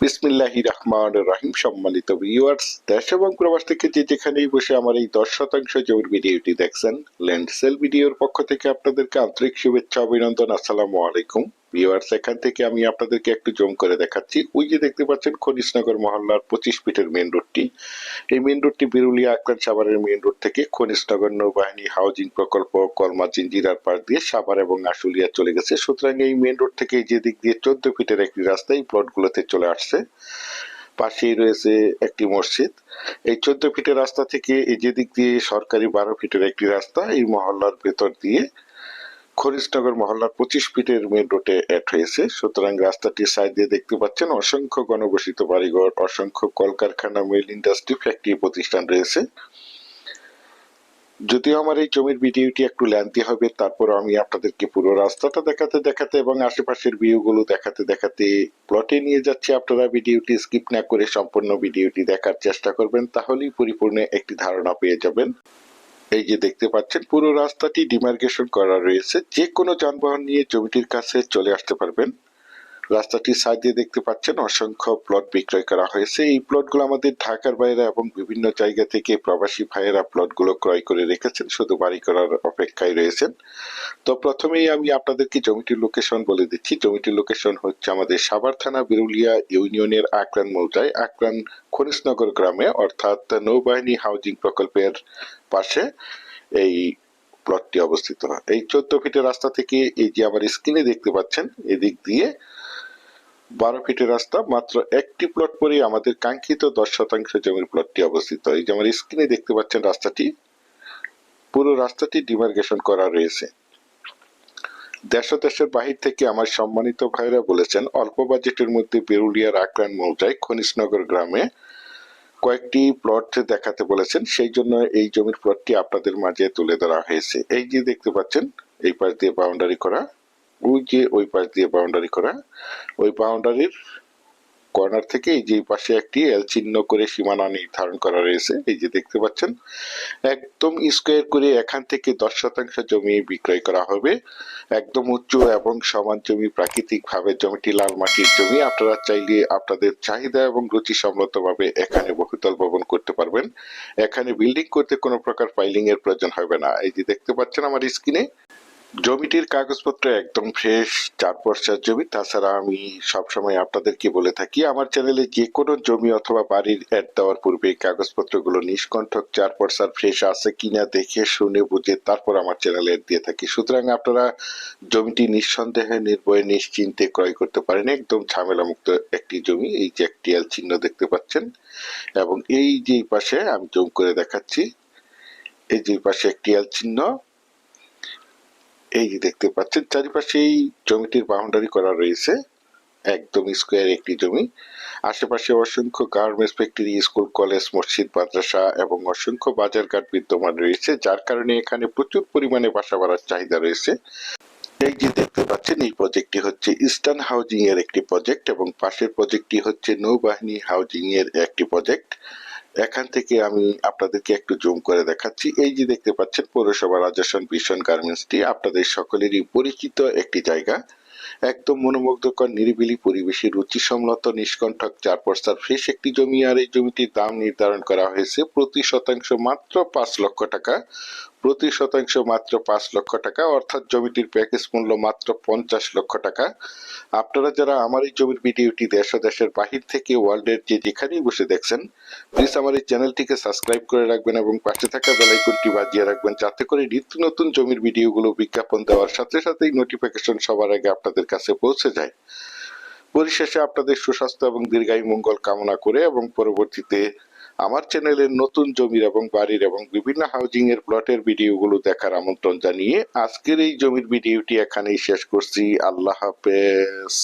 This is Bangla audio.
বিসমিল্লাহি রহমান রাহিম সম্মানিত ভিউয়ার্স দেশ এবং প্রবাস থেকে যে যেখানেই বসে আমার এই দশ শতাংশ জমির ভিডিওটি দেখছেন ল্যান্ড সেল ভিডিওর পক্ষ থেকে আপনাদেরকে আন্তরিক শুভেচ্ছা, অভিনন্দন, আসসালামু আলাইকুম। ভিউয়ার্স এখান থেকে আমি আপনাদেরকে একটু জম করে দেখাচ্ছি। ওই যে দেখতে পাচ্ছেন খনিজনগর মহল্লার পঁচিশ ফিটের মেন রোডটি এই মেন রোডটি বিরুলিয়া আক্রান সাভারের মেন রোড থেকে খনিজনগর নৌবাহিনী হাউজিং প্রকল্প, কলমা, জিঞ্জিরার পার দিয়ে সাভার এবং আশুলিয়া চলে গেছে। সুতরাং এই মেন রোড থেকে এই যে দিক দিয়ে চোদ্দ ফিটের একটি রাস্তা এই প্লটগুলোতে চলে আসছে। পাশেই রয়েছে একটি মসজিদ। এই চোদ্দ ফিটের রাস্তা থেকে এই যে দিক দিয়ে সরকারি বারো ফিটের একটি রাস্তা এই মহল্লার ভেতর দিয়ে খরিশনগর মহল্লার পঁচিশ ফিটের মেন রোডে অ্যাড হয়েছে। সুতরাং রাস্তাটির সাইড দিয়ে দেখতে পাচ্ছেন অসংখ্য গণবসিত বাড়িঘর, অসংখ্য কলকারখানা মিল ইন্ডাস্ট্রি ফ্যাক্টরি প্রতিষ্ঠান রয়েছে। যদিও আমার এই জমির ভিডিওটি একটু ল্যান্তি হবে, তারপর আমি আপনাদেরকে পুরো রাস্তাটা দেখাতে দেখাতে এবং আশেপাশের ভিউগুলো দেখাতে দেখাতে প্লটে নিয়ে যাচ্ছি। আপনারা ভিডিওটি স্কিপ না করে সম্পূর্ণ ভিডিওটি দেখার চেষ্টা করবেন, তাহলেই পরিপূর্ণ একটি ধারণা পেয়ে যাবেন। এই যে দেখতে পাচ্ছেন, পুরো রাস্তাটি ডিমার্কেশন করা রয়েছে। যে কোনো যানবাহন নিয়ে জমিটির কাছে চলে আসতে পারবেন। রাস্তাটির সাইড দিয়ে দেখতে পাচ্ছেন অসংখ্য প্লট বিক্রয় করা হয়েছে। এই প্লটগুলো আমাদের ঢাকার বাইরে এবং বিভিন্ন জায়গা থেকে প্রবাসী ভাইয়েরা প্লটগুলো ক্রয় করে রেখেছেন, শুধু বাড়ি করার অপেক্ষায় রয়েছেন। তো প্রথমেই আমি আপনাদেরকে জমিটির লোকেশন বলে দিচ্ছি। জমিটির লোকেশন হচ্ছে আমাদের সাভার থানা, বিরুলিয়া ইউনিয়নের আকরান মৌজায়। আকরান খনিজনগর গ্রামে, অর্থাৎ নৌবাহিনী হাউজিং প্রকল্পের পাশে এই প্লটটি অবস্থিত। এই চোদ্দ ফিটের রাস্তা থেকে এই যে আমার স্ক্রিনে দেখতে পাচ্ছেন, এদিক দিয়ে বারো ফিটের রাস্তা, মাত্র একটি প্লট পরেই আমাদের কাঙ্ক্ষিত দশ শতাংশ জমির প্লটটি অবস্থিত। এই যেমন স্ক্রিনে দেখতে পাচ্ছেন রাস্তাটি, পুরো রাস্তাটি ডিমার্কেশন করা রয়েছে। দেশ দেশের বাহির থেকে আমার সম্মানিত ভাইরা বলেছেন, অল্প বাজেটের মধ্যে বেরুলিয়ার আক্রান মৌজায় খনিজনগর গ্রামে কয়েকটি প্লট দেখাতে বলেছেন, সেই জন্য এই জমির প্লটটি আপনাদের মাঝে তুলে ধরা হয়েছে। এই যে দেখতে পাচ্ছেন, এই পাশ দিয়ে বাউন্ডারি করা। ওই যে ওই পাশ দিয়ে বাউন্ডারি করা। ওই বাউন্ডারির কর্নার থেকে এই যে পাশে একটি এল চিহ্ন করে সীমানা নির্ধারণ করা রয়েছে, এই যে দেখতে পাচ্ছেন, একদম স্কোয়ার করে এখান থেকে দশ শতাংশ জমি বিক্রয় করা হবে। একদম উচ্চ এবং সমান জমি প্রাকৃতিক ভাবে জমিটি লাল মাটির জমি। আপনারা চাইলে আপনাদের চাহিদা এবং রুচি সম্মত ভাবে এখানে বহুতল ভবন করতে পারবেন। এখানে বিল্ডিং করতে কোনো প্রকার ফাইলিং এর প্রয়োজন হবে না। এই যে দেখতে পাচ্ছেন আমার স্ক্রিনে জমিটির কাগজপত্র একদম ফ্রেশ চার পর্সার জমি। তাছাড়া আমি সবসময় আপনাদেরকে বলে থাকি, আমার চ্যানেলে যে কোনো জমি অথবা বাড়ির অ্যাড দেওয়ার পূর্বে কাগজপত্রগুলো নিষ্কণ্ঠক চার পর্সার ফ্রেশ আছে কিনা দেখে শুনে বুঝে তারপর আমার চ্যানেলে অ্যাড দিয়ে থাকি। সুতরাং আপনারা জমিটি নিঃসন্দেহে, নির্ভয়ে, নিশ্চিন্তে ক্রয় করতে পারেন। একদম ঝামেলা মুক্ত একটি জমি, এই যে একটি এল চিহ্ন দেখতে পাচ্ছেন। এবং এই যে পাশে আমি জম করে দেখাচ্ছি, এই যে পাশে একটি এল চিহ্ন। এই যে দেখতে পাচ্ছেন চারিপাশে এই জমিটির বাউন্ডারি করা রয়েছে, একদম স্কোয়ার একটি জমি। আশেপাশে অসংখ্য গার্মেন্টস ফ্যাক্টরি স্কুল কলেজ মসজিদ, মাদ্রাসা এবং অসংখ্য বাজারঘাট বিদ্যমান রয়েছে, যার কারণে এখানে প্রচুর পরিমাণে বাসা বাড়ার চাহিদা রয়েছে। এই যে দেখতে পাচ্ছেন, এই প্রজেক্টটি হচ্ছে ইস্টার্ন হাউজিং এর একটি প্রজেক্ট এবং পাশের প্রজেক্টটি হচ্ছে নৌবাহিনী হাউজিং এর একটি প্রজেক্ট এখান থেকে আমি আপনাদেরকে একটু জুম করে দেখাচ্ছি। এই যে দেখতে পাচ্ছেন, পৌরসভা রাজস্বন ভীষণ গার্মেন্টসটি আপনাদের সকলেরই পরিচিত একটি জায়গা। একদম মনোমুগ্ধকর, নিরিবিলি পরিবেশে রুচি রুচিসম্মত নিষ্কণ্ঠক চার পর্সার ফ্রেশ একটি জমি, আর এই জমিটির দাম নির্ধারণ করা হয়েছে প্রতি শতাংশ মাত্র পাঁচ লক্ষ টাকা। প্রতি শতাংশ মাত্র পাঁচ লক্ষ টাকা, অর্থাৎ জমিটির প্যাকেজ মূল্য মাত্র পঞ্চাশ লক্ষ টাকা। আপনারা যারা আমার এই জমির ভিডিওটি দেশ দেশের বাহির থেকে ওয়ার্ল্ডের যে যেখানেই বসে দেখছেন প্লিজ আমার এই চ্যানেলটিকে সাবস্ক্রাইব করে রাখবেন এবং পাশে থাকা বেলাইকনটি বাজিয়ে রাখবেন, যাতে করে নিত্য নতুন জমির ভিডিওগুলো বিজ্ঞাপন দেওয়ার সাথে সাথেই নোটিফিকেশন সবার আগে আপনাদের কাছে পৌঁছে যায়। পরিশেষে আপনাদের সুস্বাস্থ্য এবং দীর্ঘায়ু মঙ্গল কামনা করে এবং পরবর্তীতে আমার চ্যানেলের নতুন জমির এবং বাড়ির এবং বিভিন্ন হাউজিং এর প্লটের ভিডিওগুলো দেখার আমন্ত্রণ জানিয়ে আজকের এই জমির ভিডিওটি এখানেই শেষ করছি। আল্লাহ হাফেজ।